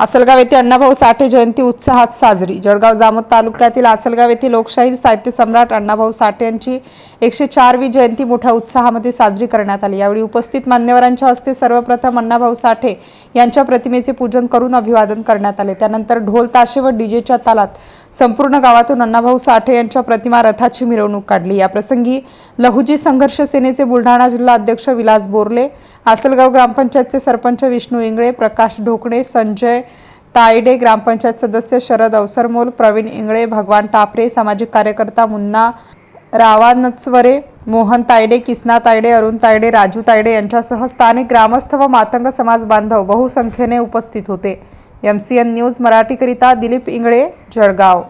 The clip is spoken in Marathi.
आसलगाव येथे अण्णाभाऊ साठे जयंती उत्साहात साजरी. जळगाव जामोद तालुक्यातील आसलगाव येथे लोकशाही साहित्य सम्राट अण्णाभाऊ साठे यांची एकशे चारवी जयंती मोठ्या उत्साहामध्ये साजरी करण्यात आली. यावेळी उपस्थित मान्यवरांच्या हस्ते सर्वप्रथम अण्णाभाऊ साठे यांच्या प्रतिमेचे पूजन करून अभिवादन करण्यात आले. त्यानंतर ढोल ताशे व डीजेच्या तालात संपूर्ण गावातून अण्णाभाऊ साठे यांच्या प्रतिमा रथाची मिरवणूक काढली. याप्रसंगी लहुजी संघर्ष सेनेचे बुलढाणा जिल्हा अध्यक्ष विलास बोरले आसलगाव ग्रामपंचायतचे सरपंच विष्णू इंगळे प्रकाश ढोकणे संजय तायडे ग्रामपंचायत सदस्य शरद अवसरमोल प्रवीण इंगळे भगवान टापरे सामाजिक कार्यकर्ता मुन्ना रावानचवरे मोहन तायडे किसना तायडे अरुण तायडे राजू तायडे यांच्यासह स्थानिक ग्रामस्थ व मातंग समाज बांधव बहुसंख्येने उपस्थित होते. एम सी एन न्यूज मराठीकरिता दिलीप इंगळे जळगाव.